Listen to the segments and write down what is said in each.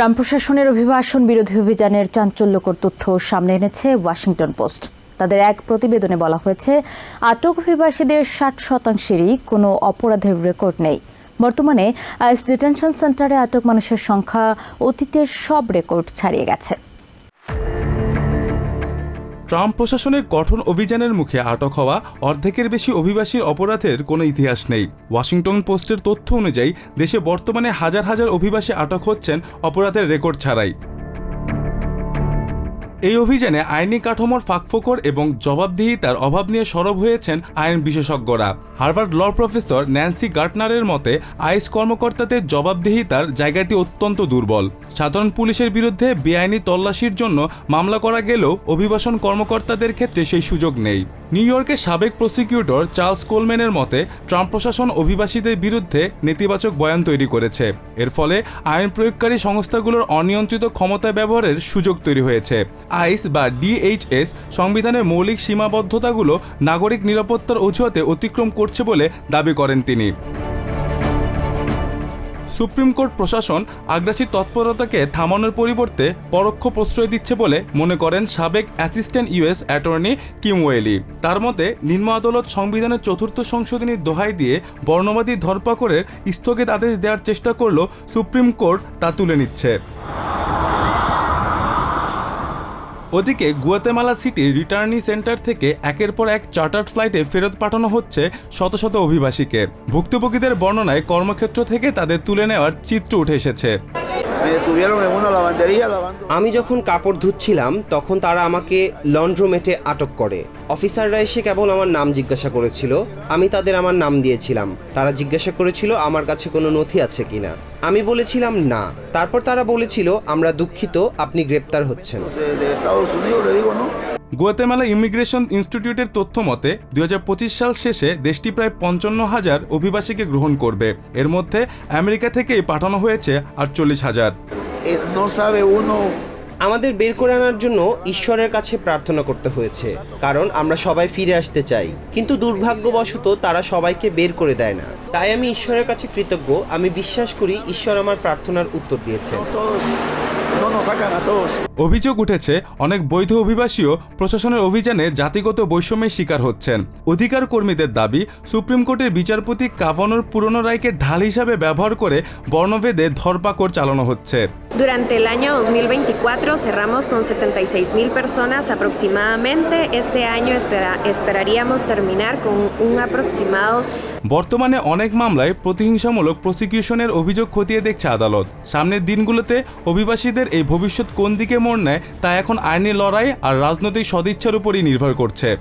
Trump প্রশাসনের অভিবাসন বিরোধী অভিযানের চাঞ্চল্যকর তথ্য সামনে এনেছে ওয়াশিংটন পোস্ট। তাদের এক প্রতিবেদনে বলা হয়েছে, আটক অভিবাসীদের ষাট শতাংশেরই কোনো অপরাধের রেকর্ড নেই। বর্তমানে আইস ডিটেনশন সেন্টারে আটক মানুষের সংখ্যা অতীতের সব রেকর্ড ছাড়িয়ে গেছে। ট্রাম্প প্রশাসনের কঠোর অভিযানের মুখে আটক হওয়া অর্ধেকের বেশি অভিবাসীর অপরাধের কোনো ইতিহাস নেই। ওয়াশিংটন পোস্টের তথ্য অনুযায়ী, দেশে বর্তমানে হাজার হাজার অভিবাসী আটক হচ্ছেন অপরাধের রেকর্ড ছাড়াই। এই অভিযানে আইনি কাঠামোর ফাঁকফোকর এবং জবাবদিহিতার অভাব নিয়ে সরব হয়েছেন আইন বিশেষজ্ঞরা। হার্ভার্ড ল প্রফেসর ন্যান্সি গার্টনারের মতে আইস কর্মকর্তাদের জবাবদিহিতার জায়গাটি অত্যন্ত দুর্বল। সাধারণ পুলিশের বিরুদ্ধে বেআইনি তল্লাশির জন্য মামলা করা গেলেও অভিবাসন কর্মকর্তাদের ক্ষেত্রে সেই সুযোগ নেই। নিউ ইয়র্কের সাবেক প্রসিকিউটর চার্লস কোলম্যানের মতে, ট্রাম্প প্রশাসন অভিবাসীদের বিরুদ্ধে নেতিবাচক বয়ান তৈরি করেছে। এর ফলে আইন প্রয়োগকারী সংস্থাগুলোর অনিয়ন্ত্রিত ক্ষমতা ব্যবহারের সুযোগ তৈরি হয়েছে। আইস বা ডিএইচএস সংবিধানের মৌলিক সীমাবদ্ধতাগুলো নাগরিক নিরাপত্তার অজুহাতে অতিক্রম করছে বলে দাবি করেন তিনি। সুপ্রিম কোর্ট প্রশাসন আগ্রাসী তৎপরতাকে থামানোর পরিবর্তে পরোক্ষ প্রশ্রয় দিচ্ছে বলে মনে করেন সাবেক assistant US attorney Kim Welly. তার মতে, নিম্ন আদালত সংবিধানের চতুর্থ সংশোধনী দোহাই দিয়ে বর্ণবাদী ধরপাকড়ের স্থগিত আদেশ দেওয়ার চেষ্টা করলেও সুপ্রিম কোর্ট তা তুলে নিচ্ছে। ওদিকে গুয়াতেমালা সিটি রিটার্নি সেন্টার থেকে একের পর এক চার্টার্ড ফ্লাইটে ফেরত পাঠানো হচ্ছে শত শত অভিবাসীকে। ভুক্তভোগীদের বর্ণনায় কর্মক্ষেত্র থেকে তাদের তুলে নেওয়ার চিত্র উঠে এসেছে। আমি যখন কাপড় ধুচ্ছিলাম তখন তারা আমাকে লন্ড্রোমেটে আটক করে। অফিসাররা এসে কেবল আমার নাম জিজ্ঞাসা করেছিল। আমি তাদের আমার নাম দিয়েছিলাম। তারা জিজ্ঞাসা করেছিল আমার কাছে কোনো নথি আছে কিনা আমি বলেছিলাম না। তারপর তারা বলেছিল আমরা দুঃখিত আপনি গ্রেপ্তার হচ্ছেন। গুয়াতেমালা ইমিগ্রেশন ইনস্টিটিউটের তথ্য মতে, দুই হাজার পঁচিশ সাল শেষে দেশটি প্রায় পঞ্চান্ন হাজার অভিবাসীকে গ্রহণ করবে। এর মধ্যে আমেরিকা থেকেই পাঠানো হয়েছে আটচল্লিশ হাজার। আমাদের বের করে আনার জন্য ঈশ্বরের কাছে প্রার্থনা করতে হয়েছে কারণ আমরা সবাই ফিরে আসতে চাই। কিন্তু দুর্ভাগ্যবশত তারা সবাইকে বের করে দেয় না। তাই আমি ঈশ্বরের কাছে কৃতজ্ঞ। আমি বিশ্বাস করি ঈশ্বর আমার প্রার্থনার উত্তর দিয়েছেন. অভিযোগ উঠেছে অনেক বৈধ অভিবাসীও প্রশাসনের অভিযানে জাতিগত বৈষম্যের শিকার হচ্ছেন। অধিকার কর্মীদের দাবি সুপ্রিম কোর্টের বিচারপতি কাভানোর পুরনো রায়কে ঢাল হিসাবে ব্যবহার করে বর্ণভেদে ধরপাকড় চালানো হচ্ছে। Durante el año 2024 cerramos con 76 mil personas aproximadamente. Este año espera- esperaríamos terminar con un aproximado বর্তমানে অনেক মামলায় প্রতিহিংসামূলক প্রসিকিউশনের অভিযোগ খতিয়ে দেখছে আদালত। সামনের দিনগুলোতে অভিবাসীদের এই ভবিষ্যৎ কোন দিকে মোড় নেয় তা এখন আইনি লড়াই আর রাজনৈতিক সদিচ্ছার উপরই নির্ভর করছে।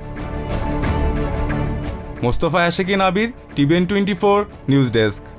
Mostafa Ashekin Abir TVN twenty four news desk.